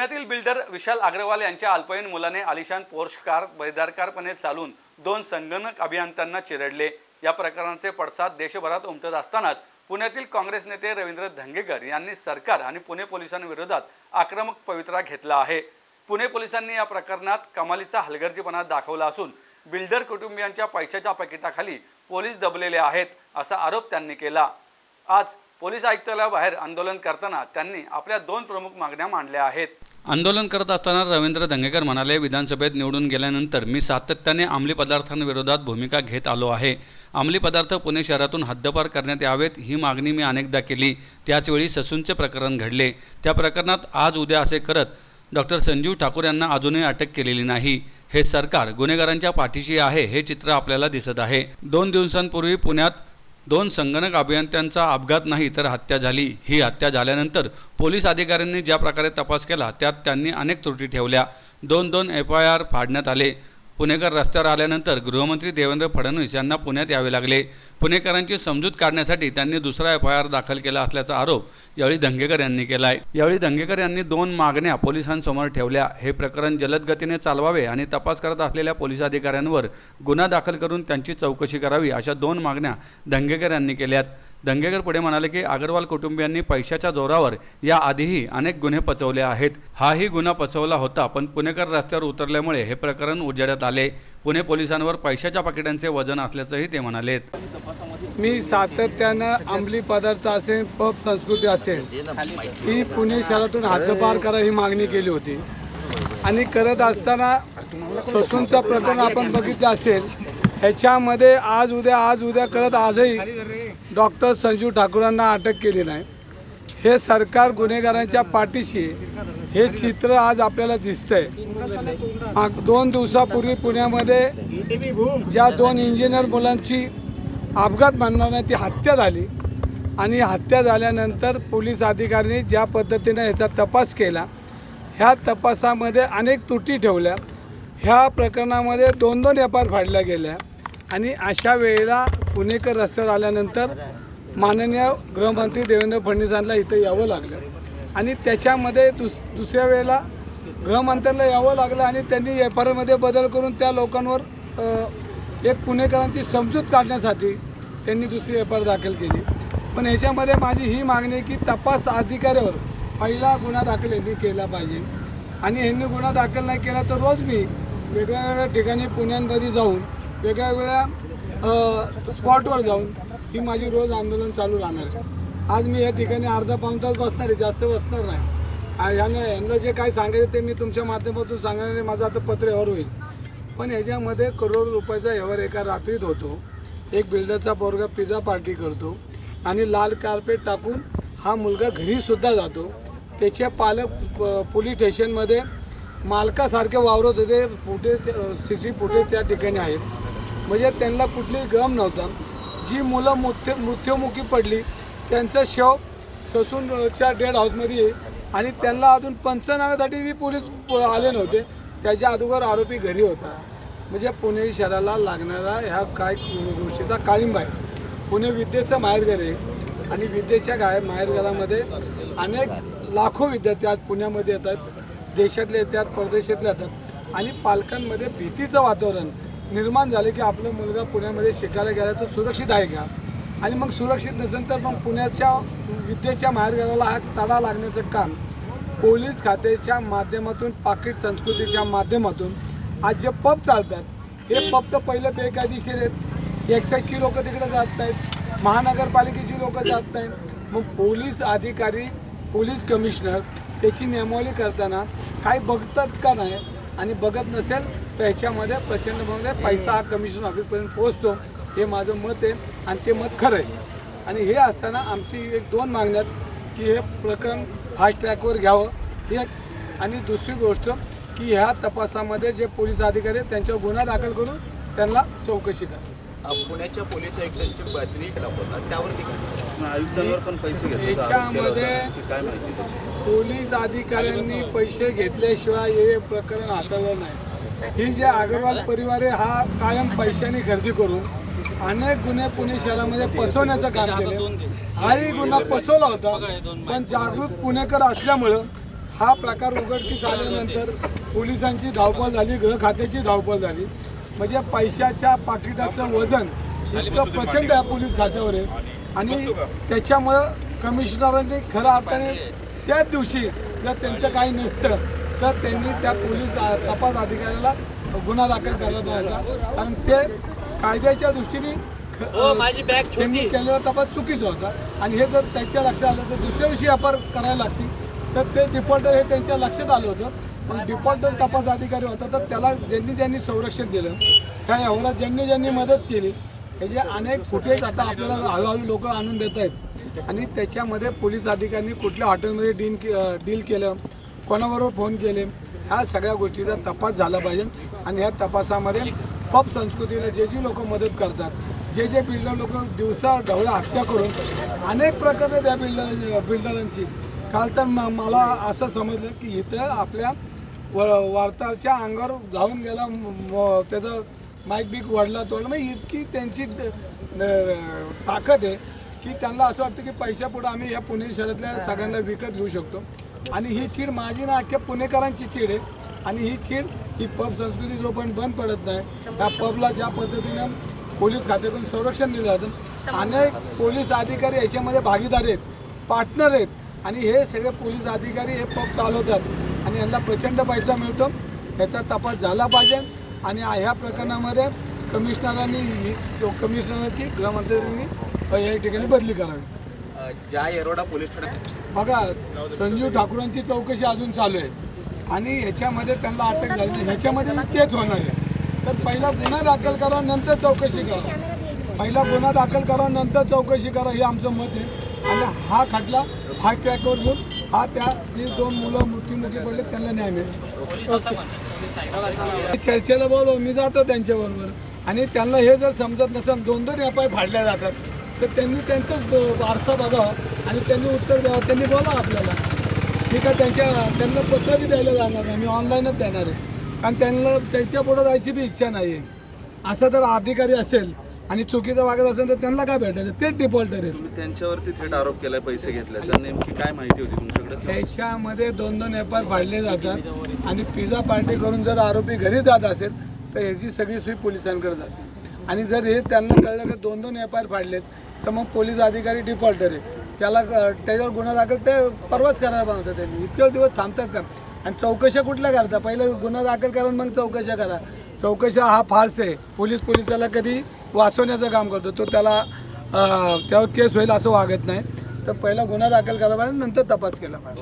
पुण्यातील बिल्डर विशाल अग्रवाल यांच्या अल्पवयीन मुलाने आलिशान पोर्श कार बेदरकारपणे चालून दोन संगणक अभियंत्यांना चिरडले. या प्रकरणाचे पडसाद देशभरात उमटत असतानाच पुण्यातील काँग्रेस नेते रवींद्र धंगेकर यांनी सरकार आणि पुणे पोलिसांविरोधात आक्रमक पवित्रा घेतला आहे. पुणे पोलिसांनी या प्रकरणात कमालीचा हलगर्जीपणा दाखवला असून बिल्डर कुटुंबियांच्या पैशाच्या पाकिटाखाली पोलीस दबलेले आहेत असा आरोप त्यांनी केला. आज पोलीस आयुक्तालयाबाहेर आंदोलन करताना त्यांनी आपल्या दोन प्रमुख मागण्या मांडल्या आहेत. आंदोलन करत असताना रवींद्र धंगेकर म्हणाले विधानसभेत निवडून गेल्यानंतर मी सातत्याने अंमली पदार्थांविरोधात भूमिका घेत आलो आहे. अंमली पदार्थ पुणे शहरातून हद्दपार करण्यात यावेत ही मागणी मी अनेकदा केली. त्याचवेळी ससूनचे प्रकरण घडले. त्या प्रकरणात आज उद्या असे करत डॉक्टर संजीव ठाकूर यांना अजूनही अटक केलेली नाही. हे सरकार गुन्हेगारांच्या पाठीशी आहे हे चित्र आपल्याला दिसत आहे. दोन दिवसांपूर्वी पुण्यात दोन संगणक अभियंत्यांचा अपघात नाही तर हत्या झाली. ही हत्या झाल्यानंतर पोलीस अधिकाऱ्यांनी ज्या प्रकारे तपास केला त्यात त्यांनी अनेक त्रुटी ठेवल्या. दोन दोन एफ आय आर फाडण्यात आले. पुणेकर रस्त्यावर आल्यानंतर गृहमंत्री देवेंद्र फडणवीस यांना पुण्यात यावे लागले. पुणेकरांची समजूत काढण्यासाठी त्यांनी दुसरा एफ आय आर दाखल केला असल्याचा आरोप यावेळी धंगेकर यांनी केला आहे यावेळी धंगेकर यांनी दोन मागण्या पोलिसांसमोर ठेवल्या. हे प्रकरण जलद गतीने चालवावे आणि तपास करत असलेल्या पोलीस अधिकाऱ्यांवर गुन्हा दाखल करून त्यांची चौकशी करावी अशा दोन मागण्या धंगेकर यांनी केल्यात. दंगेकर पुढे म्हणाले की अग्रवाल कुटुंबियांनी पैशाच्या जोरावर या आधीही अनेक गुन्हे पचवले आहेत. हाही गुन्हा पचवला होता पण पुणेकर रस्त्यावर उतरल्यामुळे हे प्रकरण उजेडात आले. पुणे पोलिसांवर पैशाच्या पाकिटांचे वजन असल्याचंही ते म्हणालेत. मी सातत्यानं अंमली पदार्थ असेल पब संस्कृती असेल ही पुणे शहरातून हद्दपार करा ही मागणी केली होती. आणि करत असताना ससूनचं प्रकरण आपण बघितलं असेल ह्याच्यामध्ये आज उद्या आज उद्या करत आजही डॉक्टर संजीव ठाकूरांना अटक केली नाही. हे सरकार गुन्हेगारांच्या पाठीशी हे चित्र आज आपल्याला दिसतंय. आहे दोन दिवसापूर्वी पुण्यामध्ये ज्या दोन इंजिनियर मुलांची अपघात मानणार नाही ती हत्या झाली आणि हत्या झाल्यानंतर पोलीस अधिकाऱ्यांनी ज्या पद्धतीनं याचा तपास केला ह्या तपासामध्ये अनेक त्रुटी ठेवल्या. ह्या प्रकरणामध्ये दोन दोन व्यापार फाडल्या गेल्या. आणि अशा वेळेला पुणेकर रस्त्यावर आल्यानंतर माननीय गृहमंत्री देवेंद्र फडणवीसांना इथं यावं लागलं. आणि त्याच्यामध्ये दुस दुसऱ्या वेळेला गृहमंत्र्याला यावं लागलं आणि त्यांनी एफ आरमध्ये बदल करून त्या लोकांवर एक पुणेकरांची समजूत काढण्यासाठी त्यांनी दुसरी एफ आर दाखल केली. पण ह्याच्यामध्ये माझी ही मागणी की तपास अधिकाऱ्यावर पहिला गुन्हा दाखल यांनी केला पाहिजे. आणि यांनी गुन्हा दाखल नाही केला तर रोज मी वेगळ्या वेगळ्या ठिकाणी पुण्यांमध्ये जाऊन वेगळ्या वेगळ्या स्पॉटवर जाऊन ही माझी रोज आंदोलन चालू राहणार आहे. आज मी या ठिकाणी अर्धा पाऊण तास बसणार आहे जास्त बसणार नाही. ह्यानं यांना जे काय सांगायचं ते मी तुमच्या माध्यमातून सांगणार माझं आता पत्र व्यवहार होईल. पण ह्याच्यामध्ये करोड रुपयाचा व्यवहार एका रात्रीत होतो. एक बिल्डरचा पोरगा पिझ्झा पार्टी करतो आणि लाल कार्पेट टाकून हा मुलगा घरीसुद्धा जातो. त्याचे पालक प- पोलीस स्टेशनमध्ये मालकासारखे वावरत होते. फुटेज सी सी फुटेज त्या ठिकाणी आहेत. म्हणजे त्यांना कुठलीही गम नव्हता. जी मुलं मृत्यू मृत्युमुखी पडली त्यांचं शव ससूनच्या डेड हाऊसमध्ये आहे आणि त्यांना अजून पंचनाम्यासाठी बी पोलीस आले नव्हते त्याच्या अगोदर आरोपी घरी होता. म्हणजे पुणे शहराला लागणारा ह्या काय गोष्टीचा काळिंबा आहे. पुणे विद्येचं माहेरघर आहे आणि विद्येच्या गाय माहेरघरामध्ये अनेक लाखो विद्यार्थी आज पुण्यामध्ये येतात देशातले येतात परदेशातले येतात आणि पालकांमध्ये भीतीचं वातावरण. निर्माण झालं की आपला मुलगा पुण्यामध्ये शिकायला गेला तर सुरक्षित आहे का? आणि मग सुरक्षित नसेल तर मग पुण्याच्या विद्येच्या माहेरघराला हा तडा लागण्याचं काम पोलीस खात्याच्या माध्यमातून पाकिट संस्कृतीच्या माध्यमातून आज जे पब चालतात हे पब तर पहिलं बेकायदेशीर आहेत. एक्साईजची लोकं तिकडे जात नाहीत महानगरपालिकेची लोकं जात नाहीत मग पोलीस अधिकारी पोलीस कमिशनर त्याची नियमावली करताना काय बघतात का नाही? आणि बघत नसेल तर ह्याच्यामध्ये प्रचंड प्रमाणात पैसा हा कमिशन ऑफिसपर्यंत पोहोचतो. हे माझं मत आहे आणि ते मत खरं आहे. आणि हे असताना आमची एक दोन मागण्यात की हे प्रकरण फास्ट ट्रॅकवर घ्यावं. एक आणि दुसरी गोष्ट की ह्या तपासामध्ये जे पोलीस अधिकारी आहेत त्यांच्यावर गुन्हा दाखल करून त्यांना चौकशी करा. पुण्याच्या पोलीस आयुक्तांची बदली त्यावरती काय आयुक्तांवर पण पैसे होता. याच्यामध्ये- काय माहिती पोलीस अधिकाऱ्यांनी पैसे घेतल्याशिवाय हे प्रकरण हाताळलं नाही. ही जे अग्रवाल परिवार आहे हा कायम पैशाने खरेदी करून अनेक गुन्हे पुणे शहरामध्ये पचवण्याचं काम केलं हाही गुन्हा पचवला होता पण जागृत पुणेकर असल्यामुळं हा प्रकार उघडकीस आल्यानंतर पोलिसांची धावपळ झाली गृह खात्याची धावपळ झाली. म्हणजे पैशाच्या पाकिटाचं वजन इतकं प्रचंड आहे पोलीस खात्यावर आहे. आणि त्याच्यामुळं कमिशनरांनी खऱ्या अर्थाने त्याच दिवशी जर त्यांचं काही नसतं तर त्यांनी त्या पोलीस तपास अधिकाऱ्याला गुन्हा दाखल करायला पाहिजे कारण ते कायद्याच्या दृष्टीने ख- त्यांनी केलेला तपास चुकीचा होता. आणि हे जर त्यांच्या लक्षात आलं तर दुसऱ्या दिवशी व्यापार करायला लागतील. तर ते डिफॉल्टर हे त्यांच्या लक्षात आलं होतं. पण डिफॉल्टर तपास अधिकारी होता तर त्याला ज्यांनी ज्यांनी संरक्षण दिलं ह्या एवढा ज्यांनी ज्यांनी मदत केली हे जे अनेक फुटेज आता आपल्याला हळूहळू लोक आणून देत आहेत आणि त्याच्यामध्ये पोलीस अधिकाऱ्यांनी कुठल्या हॉटेलमध्ये डील डील केलं कोणाबरोबर फोन केले ह्या सगळ्या गोष्टीचा तपास झाला पाहिजे आणि ह्या तपासामध्ये पब संस्कृतीला जे जी लोक मदत करतात जे जे बिल्डर लोक दिवसा ढवळ्या हत्या करून अनेक प्रकारे त्या बिल्डर बिल्डरांची. काल तर म- मला असं समजलं की इथं आपल्या व वार्ताच्या अंगावर जाऊन गेला म- त्याचं माईक बीक वाढला तोडला मग इतकी त्यांची ताकद आहे की त्यांना असं वाटतं की पैशापुढं आम्ही या पुणे शहरातल्या सगळ्यांना विकत घेऊ शकतो. आणि ही चीड माझी ना अख्ख्या पुणेकरांची चीड आहे. आणि ही चीड ही पब संस्कृती जोपर्यंत बंद पडत नाही त्या पबला ज्या पद्धतीनं पोलीस खात्यातून संरक्षण दिलं जातं. अनेक पोलीस अधिकारी याच्यामध्ये भागीदार आहेत पार्टनर आहेत. आणि हे सगळे पोलीस अधिकारी हे पब चालवतात. आणि यांना प्रचंड पैसा मिळतो. ह्याचा तपास झाला पाहिजे. आणि ह्या प्रकरणामध्ये कमिशनरांनी तो कमिशनराची गृहमंत्र्यांनी या ठिकाणी बदली करावी. ज्या येरोडा पोलीस ठाण्यात बघा संजीव ठाकूरांची चौकशी अजून चालू आहे. आणि ह्याच्यामध्ये त्यांना अटक झाली ह्याच्यामध्ये तेच होणार आहे. तर पहिला गुन्हा दाखल करा नंतर चौकशी करा. पहिला गुन्हा दाखल करा नंतर चौकशी करा हे आमचं मत आहे. आणि हा खटला हा ट्रॅकवर घेऊन हा त्या जे दोन मुलं मृत्युमुखी पडले त्यांना न्याय मिळेल. चर्चेला बोलव मी जातो त्यांच्याबरोबर. आणि त्यांना हे जर समजत नसेल दोन दोन व्यापार फाडल्या जातात. तर त्यांनी त्यांचाच ब- वारसा बघावा आणि त्यांनी उत्तर द्यावं. त्यांनी बोला आपल्याला. मी काय त्यांच्या त्यांना पत्र बी द्यायला जाणार नाही. मी ऑनलाईनच देणार आहे. कारण त्यांना त्यांच्या पुढं जायची बी इच्छा नाही आहे असं जर अधिकारी असेल आणि चुकीचं वागत असेल तर त्यांना काय भेटायचं तेच डिफॉल्टर आहे. तुम्ही त्यांच्यावरती थेट आरोप केलाय पैसे घेतल्याचा नेमकी काय माहिती होती तुमच्याकडे? ह्याच्यामध्ये दोन दोन व्यापार फाडले जातात. आणि पिझ्झा पार्टी करून जर आरोपी घरी जात असेल तर ह्याची सगळी सोयी पोलिसांकडे जाते. आणि जर हे त्यांना कळलं की दोन दोन व्यापार फाडलेत तर मग पोलीस अधिकारी डिफॉल्टर आहे त्याला त्याच्यावर गुन्हा दाखल ते परवाच करायला पाहिजे त्यांनी. इतके दिवस थांबतात का? आणि चौकशा कुठल्या करता? पहिलं गुन्हा दाखल करा मग चौकशा करा. चौकशा हा फार्स आहे. पोलीस पोलिसाला कधी वाचवण्याचं काम करतो. तो त्याला त्यावर केस होईल असं वागत नाही. तर पहिला गुन्हा दाखल करावा नंतर तपास केला पाहिजे.